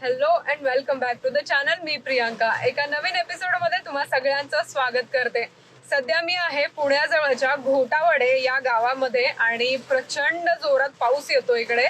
Hello and welcome back to the channel मी प्रियांका. एका नवीन एपिसोडमध्ये तुम्हा सगळ्यांचं स्वागत करते. सध्या मी आहे पुण्याजवळच्या घोटावडे या गावामध्ये आणि प्रचंड जोरात पाऊस येतो इकडे.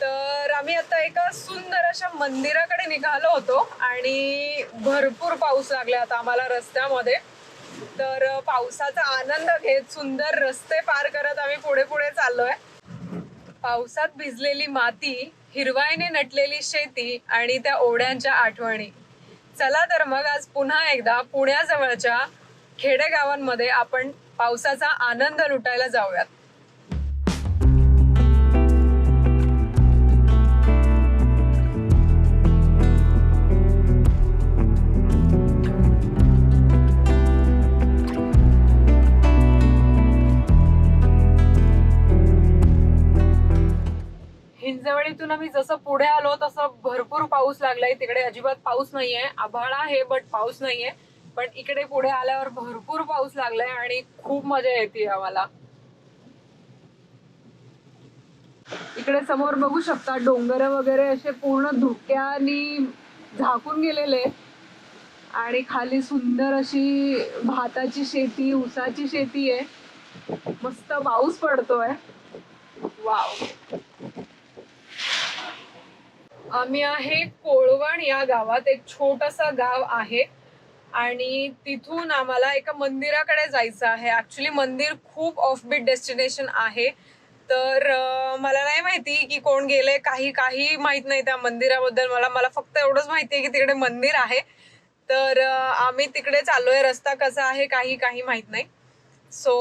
तर आम्ही आता एका सुंदर अशा मंदिराकडे निघालो होतो आणि भरपूर पाऊस लागला आता आम्हाला रस्त्यामध्ये. तर पावसाचा आनंद घेत सुंदर रस्ते पार करत आम्ही पुढे पुढे चाललोय. पावसात भिजलेली माती हिरवाईने नटलेली शेती आणि त्या ओढ्यांच्या आठवणी. चला तर मग आज पुन्हा एकदा पुण्याजवळच्या खेडेगावांमध्ये आपण पावसाचा आनंद लुटायला जाऊयात. दिवाळीतून आम्ही जसं पुढे आलो तसं भरपूर पाऊस लागलाय. तिकडे अजिबात पाऊस नाहीये. आभाळ आहे बट पाऊस नाहीये. पण इकडे पुढे आल्यावर भरपूर पाऊस लागलाय आणि खूप मजा येते आम्हाला. इकडे समोर बघू शकता डोंगर वगैरे असे पूर्ण धुक्यानी झाकून गेलेले. आणि खाली सुंदर अशी भाताची शेती ऊसाची शेती आहे. मस्त पाऊस पडतोय. वाव. आम्ही आहे कोळवण या गावात. एक छोटासा गाव आहे. आणि तिथून आम्हाला एका मंदिराकडे जायचं आहे. ॲक्च्युली मंदिर खूप ऑफबीट डेस्टिनेशन आहे. तर मला नाही माहिती की कोण गेले काही काही माहीत नाही त्या मंदिराबद्दल. मला मला फक्त एवढंच माहिती आहे की तिकडे मंदिर आहे. तर आम्ही तिकडे चाललोय. रस्ता कसा आहे काही काही माहीत नाही. सो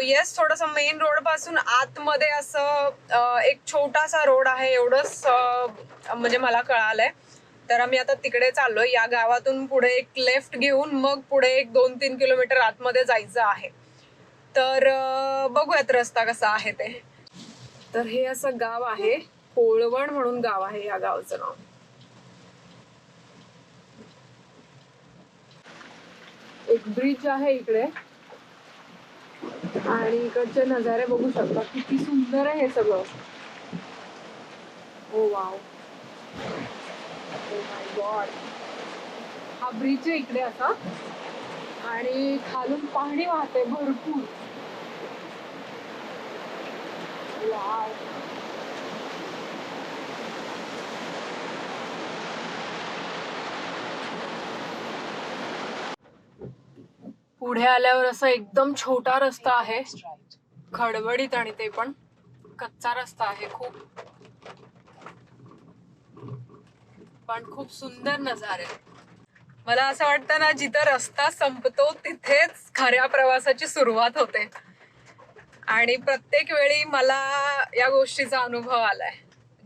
येस थोडंसं मेन रोडपासून आतमध्ये असं एक छोटासा रोड आहे एवढंच म्हणजे मला कळालंय. तर आम्ही आता तिकडे चाललोय. या गावातून पुढे एक लेफ्ट घेऊन मग पुढे एक दोन तीन किलोमीटर आतमध्ये जायचं आहे. तर बघूयात रस्ता कसा आहे ते. तर हे असं गाव आहे. कोळवण म्हणून गाव आहे या गावचं नाव. एक ब्रिज आहे इकडे. आणि इकडचे नजारे बघू शकता. किती सुंदर आहे हे सगळं. Oh wow oh my god हा ब्रिज आहे इकडे असा आणि खालून पाणी वाहते भरपूर. वाव पुढे आल्यावर असा एकदम छोटा रस्ता आहे. खडबडीत आणि ते पण कच्चा रस्ता आहे खूप. पण खूप सुंदर नजारे. मला असं वाटतं ना जिथं रस्ता संपतो तिथेच खऱ्या प्रवासाची सुरुवात होते. आणि प्रत्येक वेळी मला या गोष्टीचा अनुभव आलाय.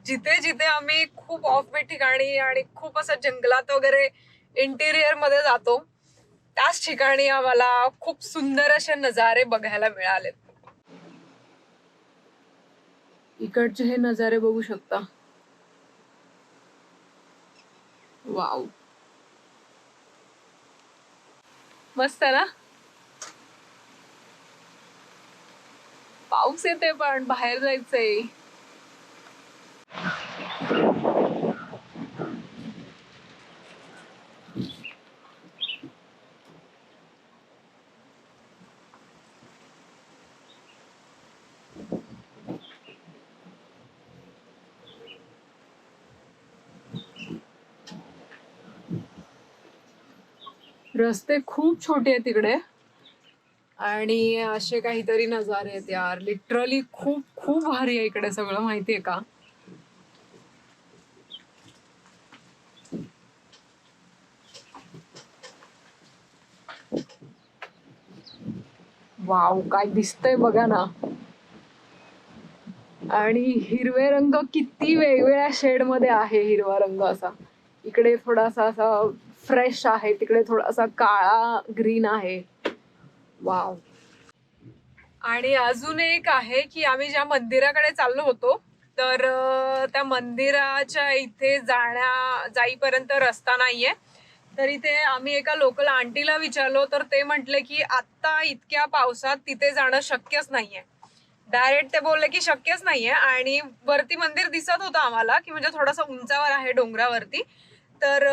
जिथे जिथे आम्ही खूप ऑफबीट ठिकाणी आणि खूप असं जंगलात वगैरे इंटिरियरमध्ये जातो त्याच ठिकाणी आम्हाला खूप सुंदर असे नजारे बघायला मिळाले इकडचे हे नजारे बघू शकता. वाव. मस्त ना? पाऊस येते पण बाहेर जायचंय. रस्ते खूप छोटे आहेत तिकडे. आणि असे काहीतरी नजारे आहेत यार. लिटरली खूप खूप भारी आहे इकडे सगळं माहितीये का? वाव काय दिसतंय बघा ना. आणि हिरवे रंग किती वेगवेगळ्या शेडमध्ये आहे हिरवा रंग असा. इकडे थोडासा असा फ्रेश आहे. तिकडे थोडासा काळा ग्रीन आहे. वाव आणि अजून एक आहे की आम्ही ज्या मंदिराकडे चाललो होतो तर त्या मंदिराच्या इथे जाण्या जाईपर्यंत रस्ता नाहीये. तर इथे आम्ही एका लोकल आंटीला विचारलो तर ते म्हटले की आत्ता इतक्या पावसात तिथे जाणं शक्यच नाहीये. डायरेक्ट ते बोलले की शक्यच नाहीये आणि वरती मंदिर दिसत होतं आम्हाला की म्हणजे थोडासा उंचावर आहे डोंगरावरती. तर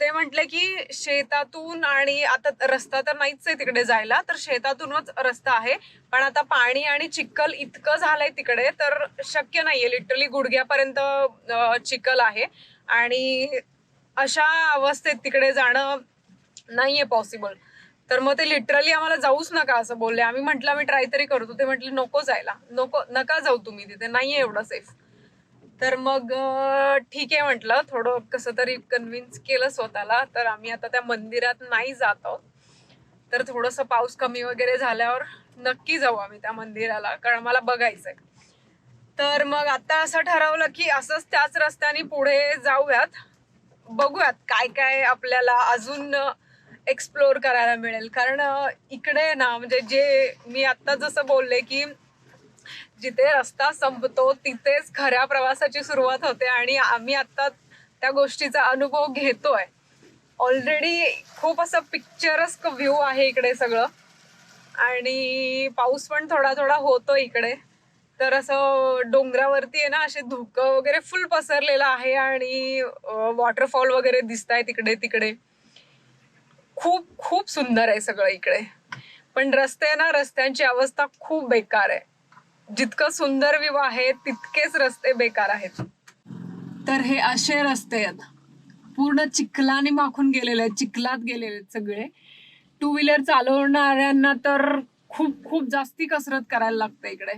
ते म्हटले की शेतातून आणि आता रस्ता तर नाहीच आहे तिकडे जायला तर शेतातूनच रस्ता आहे. पण आता पाणी आणि चिखल इतकं झालंय तिकडे तर शक्य नाहीये. लिटरली गुडघ्यापर्यंत चिखल आहे. आणि अशा अवस्थेत तिकडे जाणं नाहीये पॉसिबल तर मग ते लिटरली आम्हाला जाऊच नका असं बोलले. आम्ही म्हटलं आम्ही ट्राय तरी करतो. ते म्हटले नको जायला. नको नका जाऊ तुम्ही तिथे. नाहीये एवढं सेफ तर मग ठीक आहे म्हटलं. थोडं कसं तरी कन्व्हिन्स केलं स्वतःला. तर आम्ही आता त्या मंदिरात नाही जात आहोत. तर थोडंसं पाऊस कमी वगैरे झाल्यावर नक्की जाऊ आम्ही त्या मंदिराला कारण मला बघायचंय. तर मग आता असं ठरवलं की असंच त्याच रस्त्याने पुढे जाऊयात. बघूयात काय काय आपल्याला अजून एक्सप्लोअर करायला मिळेल. कारण इकडे ना म्हणजे जे मी आत्ता जसं बोलले की जिथे रस्ता संपतो तिथेच खऱ्या प्रवासाची सुरुवात होते आणि आम्ही आता त्या गोष्टीचा अनुभव घेतोय. ऑलरेडी खूप असं पिक्चरस्क व्ह्यू आहे इकडे सगळं. आणि पाऊस पण थोडा थोडा होतो इकडे. तर असं डोंगरावरती आहे ना असे धुकं वगैरे फुल पसरलेलं आहे आणि वॉटरफॉल वगैरे दिसत आहे तिकडे. तिकडे खूप खूप सुंदर आहे सगळं इकडे. पण रस्ते आहे ना रस्त्यांची अवस्था खूप बेकार आहे. जितकं सुंदर विवाह आहे तितकेच रस्ते बेकार आहेत. तर हे असे रस्ते आहेत. पूर्ण चिखलाने माखून गेलेले आहेत चिखलात गेलेले आहेत सगळे. टू व्हीलर चालवणाऱ्यांना तर खूप खूप जास्ती कसरत करायला लागते इकडे.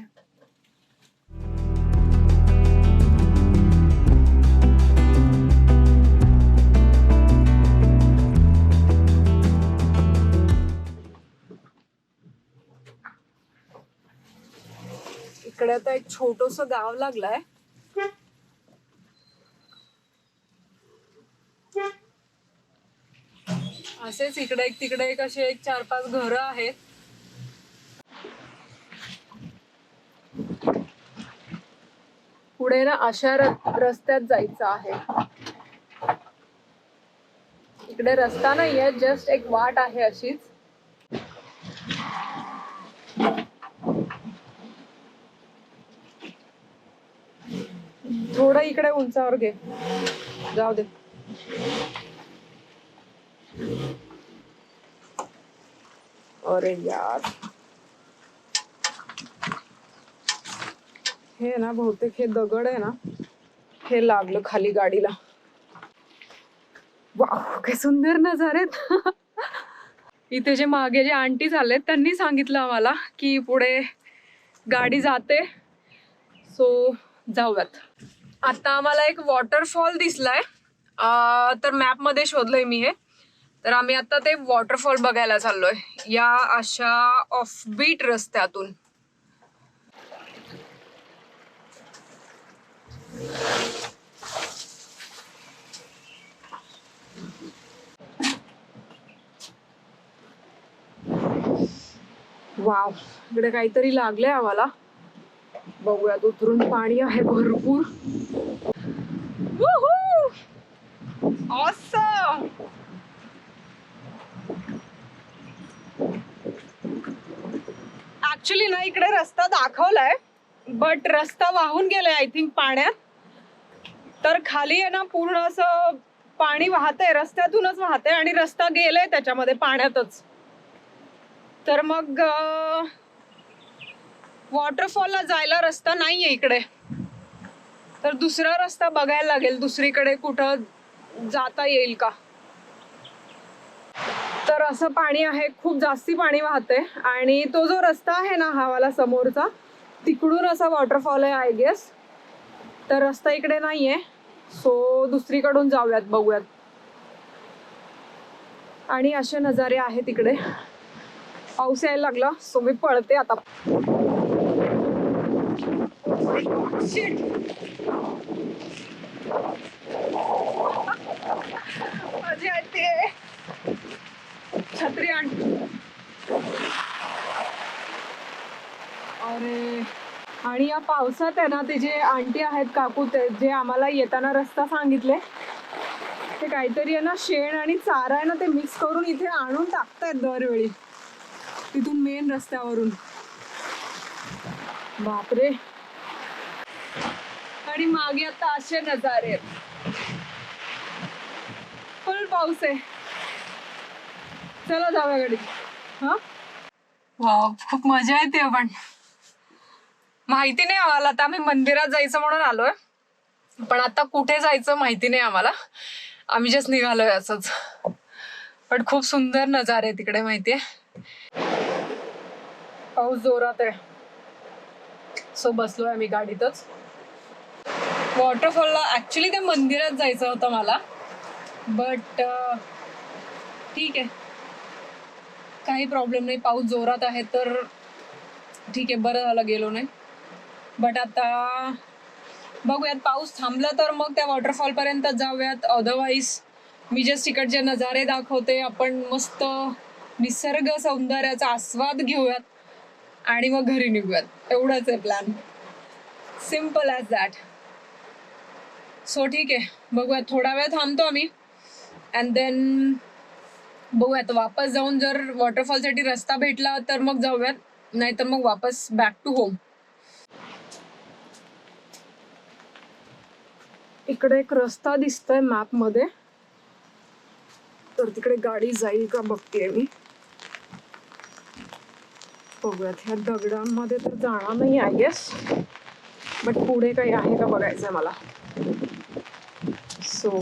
इकडे आता एक छोटस गाव लागलाय. असेच इकडे एक तिकडे एक असे एक चार पाच घरं आहेत. पुढे ना अशा रस्त्यात जायचं आहे. इकडे रस्ता नाहीये जस्ट एक वाट आहे अशीच थोडं इकडे उंचावर घे. जाऊ दे. अरे यार. हे ना बहुतेक हे दगड आहे ना हे लागलं खाली गाडीला. वाव काय सुंदर नजारेत. इथे जे मागे जे आंटी झालेत त्यांनी सांगितलं आम्हाला की पुढे गाडी जाते. सो जाऊयात. आता आम्हाला एक वॉटरफॉल दिसलाय. तर मॅपमध्ये शोधलंय मी हे. तर आम्ही आता ते वॉटरफॉल बघायला चाललोय. या अशा ऑफबीट रस्त्यातून. वाव इकडे काहीतरी लागलंय आम्हाला. बघूयात उतरून पाणी आहे भरपूर. ऍक्च्युली ना इकडे रस्ता दाखवलाय बट रस्ता वाहून गेलाय आय थिंक पाण्यात. तर खाली आहे ना पूर्ण असं पाणी वाहतंय रस्त्यातूनच वाहतंय आणि रस्ता गेलाय त्याच्यामध्ये पाण्यातच. तर मग वॉटरफॉलला जायला रस्ता नाहीये इकडे. तर दुसरा रस्ता बघायला लागेल दुसरीकडे कुठं जाता येईल का? तर असं पाणी आहे खूप जास्ती पाणी वाहते आणि तो जो रस्ता आहे ना हा समोरचा तिकडून असा वॉटरफॉल आहे आय गेस तर रस्ता इकडे नाहीये सो दुसरीकडून जाऊयात बघूयात. आणि असे नजारे आहेत इकडे. पाऊस यायला लागला सो मी पळते आता. माझी आजी आहे. छत्री आण. अरे आणि या पावसात आहे ना ते जे आंटी आहेत काकू ते जे आम्हाला येताना रस्ता सांगितले ते काहीतरी आहे ना शेण आणि चारा आहे ना ते मिक्स करून इथे आणून टाकतायत दरवेळी. तिथून मेन रस्त्यावरून. बापरे. आणि मागे आता असे नजारे फुल पाऊस आहे. चला जाऊया गाडी. हा? वाव खूप मजा येते पण. माहिती नाही आम्हाला आता आम्ही मंदिरात जायचं म्हणून आलोय. पण आता कुठे जायचं माहिती नाही आम्हाला. आम्ही जस्ट निघालोय असंच. पण खूप सुंदर नजारे आहे तिकडे माहितीये? पाऊस जोरात आहे. सो बसलोय आम्ही गाडीतच. वॉटरफॉलला ऍक्च्युली त्या मंदिरात जायचं होतं मला. बट ठीक आहे. काही प्रॉब्लेम नाही. पाऊस जोरात आहे तर ठीक आहे बरं झालं गेलो नाही. बट आता बघूयात पाऊस थांबला तर मग त्या वॉटरफॉलपर्यंत जाऊयात. अदरवाईज मी जस्ट तिकडचे नजारे दाखवते. आपण मस्त निसर्ग सौंदर्याचा आस्वाद घेऊयात आणि मग घरी निघूयात. एवढंच आहे plan simple as that so ठीक आहे. बघूया. थोडा वेळ थांबतो आम्ही. अँड देन बघूयात. वापस जाऊन जर वॉटरफॉलसाठी रस्ता भेटला तर मग जाऊयात. नाहीतर मग वापस बॅक टू होम इकडे एक रस्ता दिसतोय मॅपमध्ये तर तिकडे गाडी जाईल का बघतेय मी. बघूयात. ह्या दगडांमध्ये तर जाणार नाही आय गेस बट पुढे काही आहे का बघायचंय मला. सो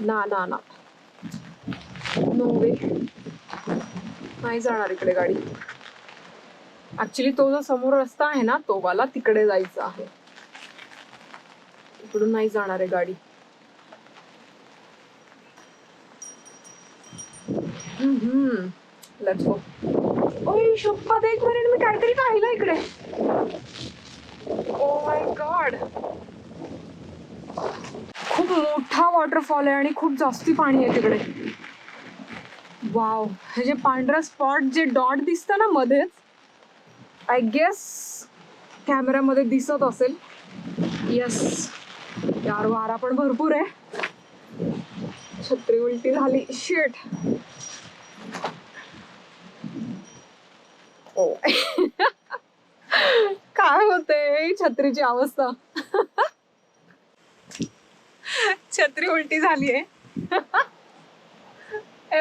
ना ना ना नो वे नाही जाणार इकडे गाडी ऍक्च्युली तो जो समोर रस्ता आहे ना तो वाला तिकडे जायचं आहे इकडून नाही जाणार आहे गाडी लेट्स ओ ओय शपथ एक मिनिट मी काहीतरी पाहिलं इकडे ओ माय गॉड खूप मोठा वॉटरफॉल आहे आणि खूप जास्ती पाणी आहे तिकडे. वाव हे जे पांढरा स्पॉट जे डॉट दिसतं ना मध्येच आय गेस कॅमेऱ्यामध्ये दिसत असेल. येस यार वारा पण भरपूर आहे. छत्री उलटी झाली. शेट ओ oh. काय होते छत्रीची अवस्था. छत्री उलटी झाली आहे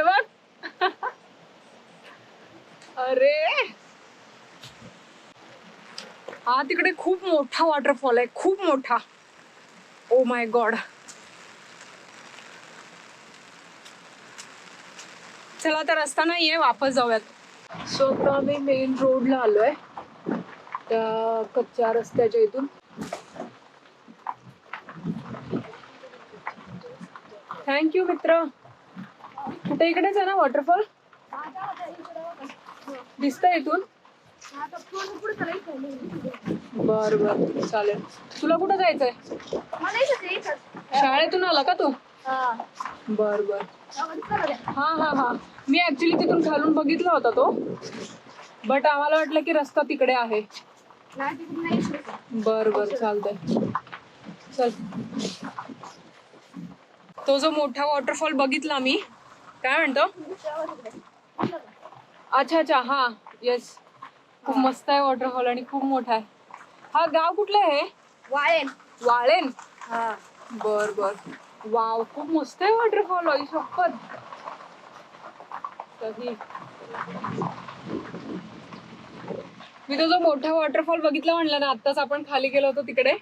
बघ. अरे! हा तिकडे खूप मोठा वॉटरफॉल आहे. खूप मोठा. ओ माय गॉड चला तर रस्ता नाहीये. वापस जाऊयात. सो आता आम्ही मेन रोडला आलोय. त्या कच्च्या रस्त्याच्या इथून. थँक्यू मित्र. कुठे इकडेच आहे ना वॉटरफॉल दिसत इथून. बर बर चालेल. तुला कुठं जायचंय? शाळेतून आला का तू? बर बर. हा हा हा. मी ऍक्च्युली तिथून खालून बघितला होता तो. बट आम्हाला वाटलं की रस्ता तिकडे आहे. बर बर चालतंय. चल. तो जो मोठा वॉटरफॉल बघितला मी काय म्हणतो? अच्छा अच्छा हा येस खूप मस्त आहे वॉटरफॉल आणि खूप मोठा आहे. हा गाव कुठलं आहे? वाळेन. वाळेन? हा. बर बर. वाव खूप मस्त आहे वॉटरफॉल आई शपथ. कधी मी तो जो मोठा वॉटरफॉल बघितला म्हणलं ना आताच आपण खाली गेलो होतो तिकडे.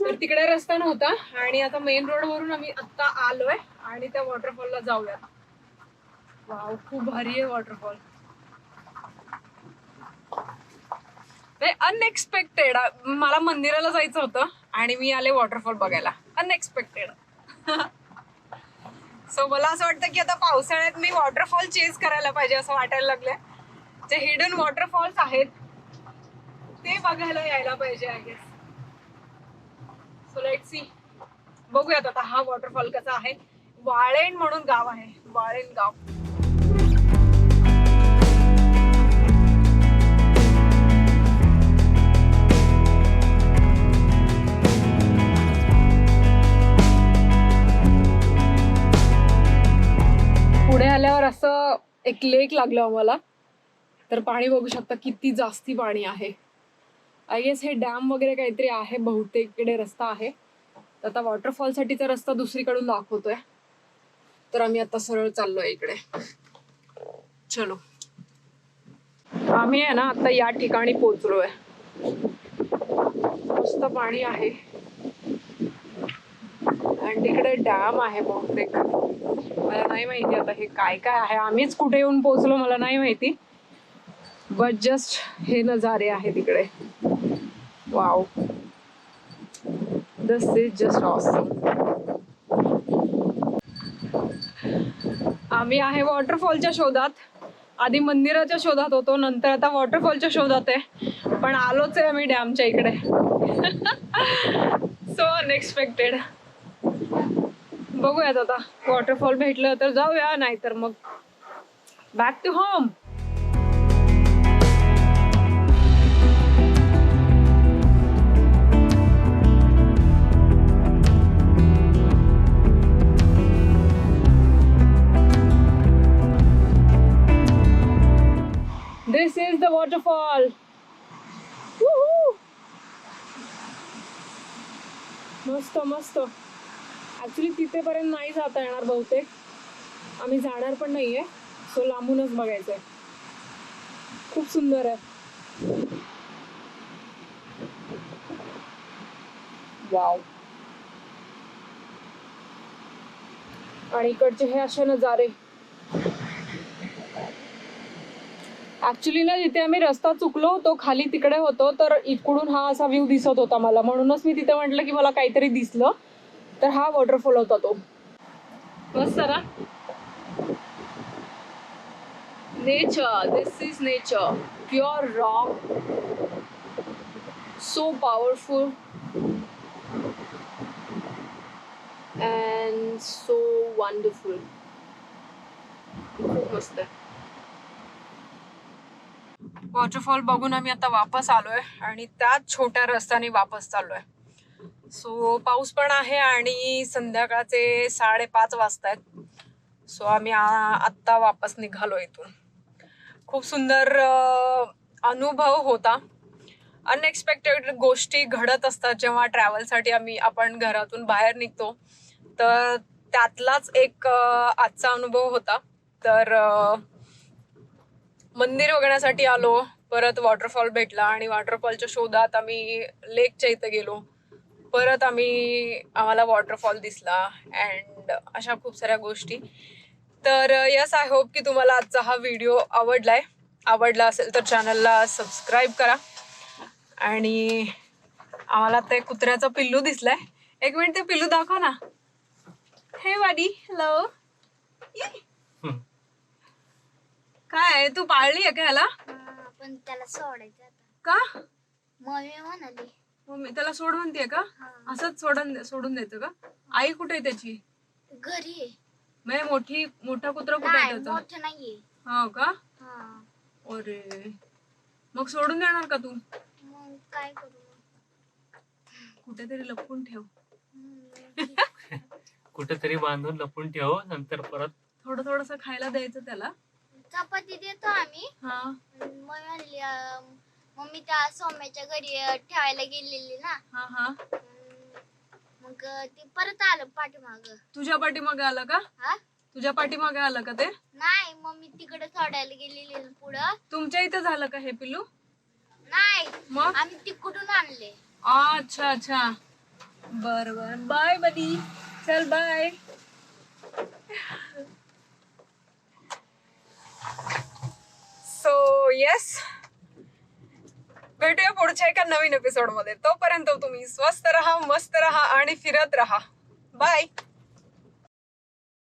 तर तिकडे रस्ता नव्हता. आणि आता मेन रोड वरून आम्ही आता आलोय आणि त्या वॉटरफॉलला जाऊया वाव खूप भारी आहे वॉटरफॉल अनएक्सपेक्टेड मला मंदिराला जायचं होतं आणि मी आले वॉटरफॉल बघायला. अनएक्सपेक्टेड सो मला असं वाटतं की आता पावसाळ्यात मी वॉटरफॉल चेज करायला पाहिजे असं वाटायला लागलंय. जे हिडन वॉटरफॉल्स आहेत ते बघायला यायला पाहिजे I guess so let see बघूयात आता हा वॉटरफॉल कसा आहे. वाळेण म्हणून गाव आहे. वाळेण गाव. पुढे आल्यावर असं एक लेक लागलं आम्हाला. तर पाणी बघू शकता किती जास्ती पाणी आहे. आय गेस हे डॅम वगैरे काहीतरी आहे बहुतेक इकडे रस्ता आहे. तर आता वॉटरफॉलसाठीचा रस्ता दुसरीकडून दाखवतोय. तर आम्ही आता सरळ चाललोय इकडे. चलो. आम्ही आहे ना आता या ठिकाणी पोहोचलोय. मस्त पाणी आहे. आणि तिकडे डॅम आहे बहुतेक. मला नाही माहिती आता हे काय काय आहे. आम्हीच कुठे येऊन पोहोचलो मला नाही माहिती. बट जस्ट हे नजारे आहे तिकडे wow this is just awesome आम्ही आहे वॉटरफॉलच्या शोधात. आधी मंदिराच्या शोधात होतो नंतर आता वॉटरफॉलच्या शोधात आहे. पण आलोच आहे आम्ही डॅमच्या इकडे. सो अनएक्सपेक्टेड बघूयात आता. वॉटरफॉल भेटलं तर जाऊया नाहीतर मग back to home Waterfall. Woohoo! मस्त मस्त. ऍक्च्युली तिथेपर्यंत नाही जाता येणार बहुतेक. आम्ही जाणार पण नाहीये. सो लांबूनच बघायचंय. खूप सुंदर आहे. वाव आणि इकडचे हे असे नजारे. ऍक्च्युली ना जिथे आम्ही रस्ता चुकलो होतो खाली तिकडे होतो तर इकडून हा असा व्ह्यू दिसत होता मला. म्हणूनच मी तिथे म्हटलं की मला काहीतरी दिसलं. तर हा वॉटरफॉल होता तो. मस्त ना nature this is nature pure rock so powerful and so wonderful खूप मस्त आहे. वॉटरफॉल बघून आम्ही आता वापस आलोय आणि त्याच छोट्या रस्त्याने वापस चाललोय. सो पाऊस पण आहे आणि संध्याकाळचे साडेपाच वाजता आहेत सो आम्ही आ- आत्ता वापस निघालो इथून. खूप सुंदर अनुभव होता. अनएक्सपेक्टेड गोष्टी घडत असतात जेव्हा ट्रॅव्हलसाठी आम्ही आपण घरातून बाहेर निघतो. तर त्यातलाच एक आजचा अनुभव होता. तर मंदिर बघण्यासाठी आलो परत वॉटरफॉल भेटला आणि वॉटरफॉलच्या शोधात आम्ही लेकच्या इथं गेलो. परत आम्ही आम्हाला वॉटरफॉल दिसला अँड अशा खूप साऱ्या गोष्टी. तर यस आय होप की तुम्हाला आजचा हा व्हिडिओ आवडलाय. आवडला असेल तर चॅनलला सबस्क्राईब करा. आणि आम्हाला ते कुत्र्याचं पिल्लू दिसलाय. एक मिनिट ते पिल्लू दाखव ना. हे वाडी हॅलो काय आहे? तू पाळली आहे का ह्याला? हा, पण त्याला सोडायचं आता. का? मम्मी म्हणाली. मम्मी त्याला सोड म्हणतेय का? हा. असंच सोडून सोडून द्यायचं का? आई कुठे आहे त्याची? घरी आहे. म्हणजे मोठी मोठा कुत्रा कुठे आहे नाही त्याचा? मोठं नाहीये. हो का? हा. अरे. मग सोडून देणार का तू? मग काय करू? कुठेतरी लपवून ठेव. कुठेतरी बांधून लपून ठेव नंतर परत थोडं थोडस खायला द्यायचं त्याला. चपाती देतो आम्ही. हा. मम्मी म्हणली अं, मम्मी त्या सौम्याच्या घरी अं, ठेवायला गेलेली ना. हा हा. मग ते परत आलं पाठीमाग. तुझ्या पाठीमागे आलं का? हा? तुझ्या पाठीमागे आलं का ते? नाही मम्मी तिकडे सोडायला गेलेली ना पुढं. तुमच्या इथं झालं का हे पिल्लू? नाही मग? आम्ही तिकडून आणले. अच्छा अच्छा. बर बर. बाय बदी चल बाय सो येस भेटूया पुढच्या एका नवीन एपिसोडमध्ये तोपर्यंत तुम्ही स्वस्त राहा मस्त राहा आणि फिरत राहा. बाय